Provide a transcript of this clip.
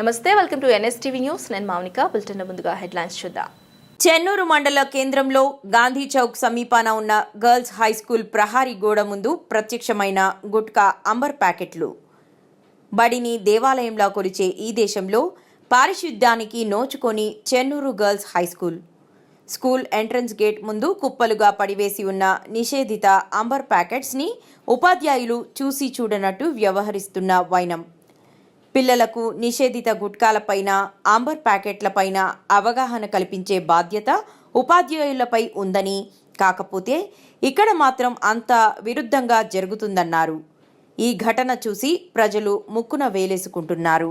నమస్తే welcome to NSTV news. నేను Mounika bulletin ముందుగా హెడ్లైన్స్ చూద్దాం. చెన్నూరు మండల కేంద్రంలో గాంధీ చౌక్ సమీపాన ఉన్న గర్ల్స్ హై స్కూల్ ప్రహారీ గోడ ముందు ప్రత్యక్షమైన గుట్కా అంబర్ ప్యాకెట్లు. బడిని దేవాలయంలా కొలిచే ఈ దేశంలో పారిశుద్ధ్యానికి నోచుకొని Chennur girls high school. School entrance gate ముందు కుప్పలుగా పడివేసి ఉన్న నిషేధిత అంబర్ ప్యాకెట్స్ని ఉపాధ్యాయులు చూసి చూడనట్టు వ్యవహరిస్తున్న వైనం. పిల్లలకు నిషేధిత గుట్కాలపైన ఆంబర్ ప్యాకెట్లపైన అవగాహన కల్పించే బాధ్యత ఉపాధ్యాయులపై ఉందని. కాకపోతే ఇక్కడ మాత్రం అంత విరుద్ధంగా జరుగుతుందన్నారు. ఈ ఘటన చూసి ప్రజలు ముక్కున వేలేసుకుంటున్నారు.